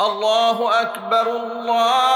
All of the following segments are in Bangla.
الله أكبر الله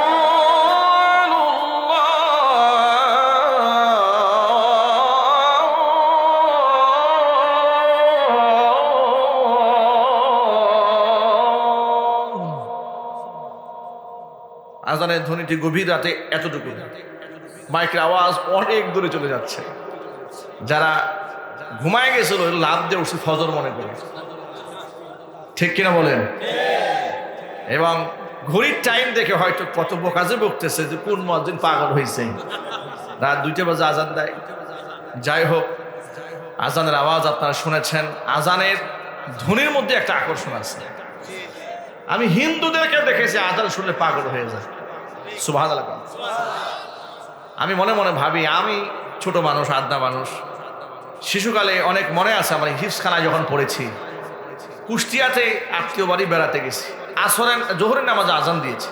আজানের ধ্বনিটি গভীর রাতে এতটুকু মাইকের আওয়াজ অনেক দূরে চলে যাচ্ছে। যারা ঘুমায় গেছিল, লাভ দিয়ে উঠছে ফজর মনে করে। ঠিক কিনা বলেন? এবং ঘড়ির টাইম দেখে হয়তো কত কাজে বকতেছে যে কোন মসজিদ পাগল হয়েছে রাত দুইটা বাজে আজান দেয়। যাই হোক, আজানের আওয়াজ আপনারা শুনেছেন। আজানের ধ্বনির মধ্যে একটা আকর্ষণ আছে। আমি হিন্দুদেরকে দেখেছি, আজান শুনলে পাগল হয়ে যায়। সুবাহ আমি মনে মনে ভাবি, আমি ছোট মানুষ, আদনা মানুষ। শিশুকালে অনেক মনে আছে আমার হিপসখানায় যখন পড়েছি। কুষ্টিয়াতে আত্মীয় বাড়ি বেড়াতে গেছি। আসরের, জোহরের নামাজে আজান দিয়েছে।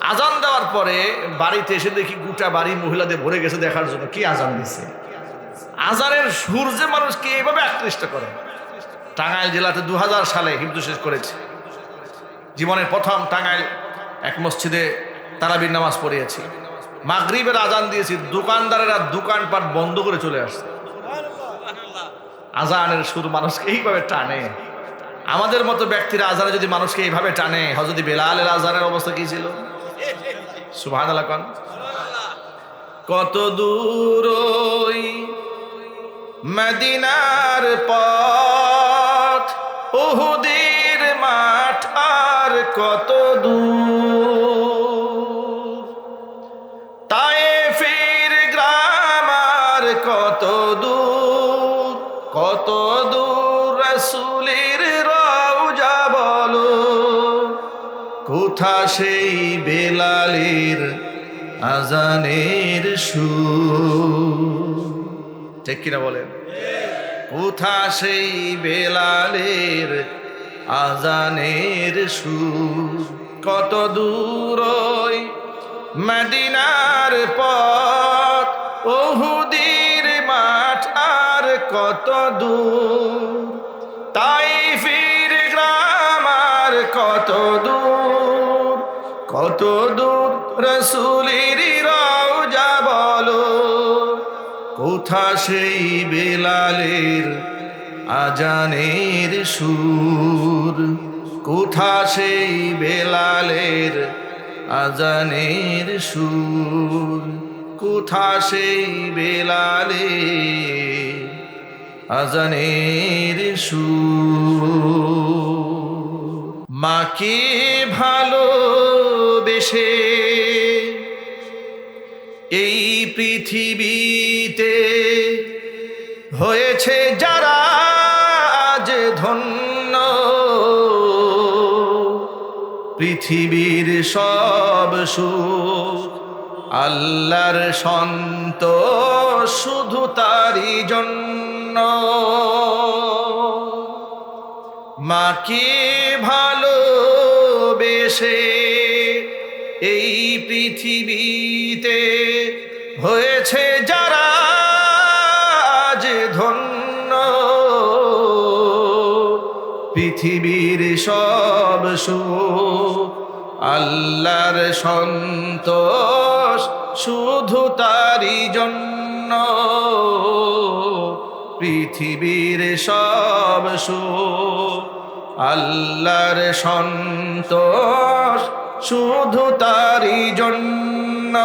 আজান দেওয়ার পরে বাড়িতে এসে দেখি গোটা বাড়ি মহিলাদের ভরে গেছে দেখার জন্য। কি আজান দিচ্ছে আজানের সুর যে মানুষকে এইভাবে আকৃষ্ট করে? টাঙ্গাইল জেলাতে দু হাজার সালে হিন্দু শেষ করেছে। জীবনের প্রথম টাঙ্গাইল এক মসজিদে তারাবির নামাজ পড়িয়েছি। মাগরিবের আজান দিয়েছি, দোকানদারেরা দোকানপাট বন্ধ করে চলে আসছে। আজানের সুর মানুষকে এইভাবে টানে। আমাদের মতো ব্যক্তিরা আজানে যদি মানুষকে এইভাবে টানে হজরত বেলালের আজানের অবস্থা কি ছিল? সুভান কন। কত দূর মদিনার পথ, উহুদের মাঠ আর কত দূর? কত দূর রসুলের রওজা বলো, কোথা সেই বেলালের আজানের সুর? ঠিক কিনা বলেন? কোথা সেই বেলালের আজানের সুর? কত দূর ওই মদিনার পথ আর কত দূর? তাই ফির গ্রাম আর কত দূর? কত দূর রসুলের রওজা বলো। কোথা সেই বেলালের আজানের সুর? কোথা সেই বেলালের আজানের সুর? কোথা সেই বেলালের আজানের সুর। মাকে ভালোবেসে এই পৃথিবীতে হয়েছে যারা আজ ধন্য? পৃথিবীর সব সুখ আল্লাহর সন্ত, শুধু তারই জন্য। মাকে ভালোবেসে এই পৃথিবীতে হয়েছে যারা আজ ধন্য? পৃথিবীর সব সুখ আল্লাহর সন্তোষ শুধু তারি জন্য। পৃথিবীর সব সুখ, আল্লাহর সন্তোষ শুধু তারি জন্য।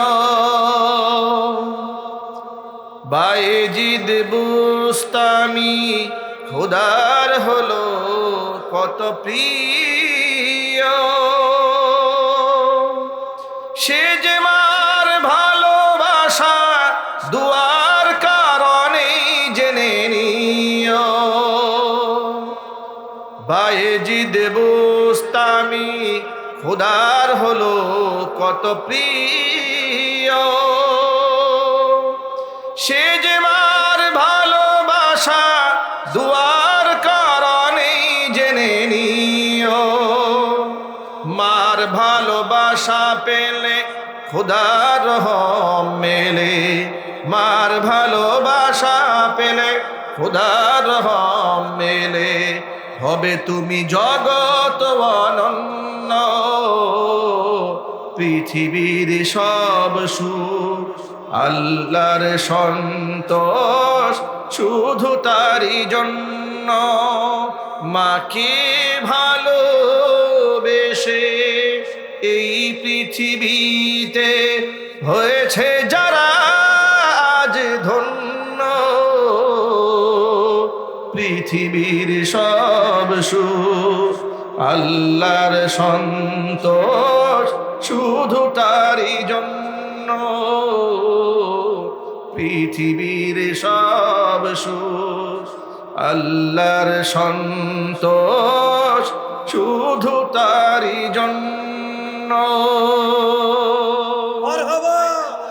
বাইজিদ বুস্তামি খুদার হলো কত প্রিয়। সে যে মার বায়েজিদ বুস্তামি খুদার হলো কত প্রিয়। সে যে মার ভালোবাসা দুয়ার কারণে জেনে নিও। মার ভালোবাসা পেলে খুদার রহম মেলে। মার ভালোবাসা পেলে খুদার রহম মেলে। হবে তুমি জগত অনন্য। পৃথিবীর সব সুখ আল্লাহর সন্তোষ শুধু তারি জন্য। মাকে ভালোবেসে এই পৃথিবীতে হয়েছে যারা আজ ধন্য? পৃথিবীর সব সুখ, আল্লাহর সন্তোষ শুধু তারি জন্য। পৃথিবীর সব সুখ, আল্লাহর সন্তোষ শুধু তারি জন্য।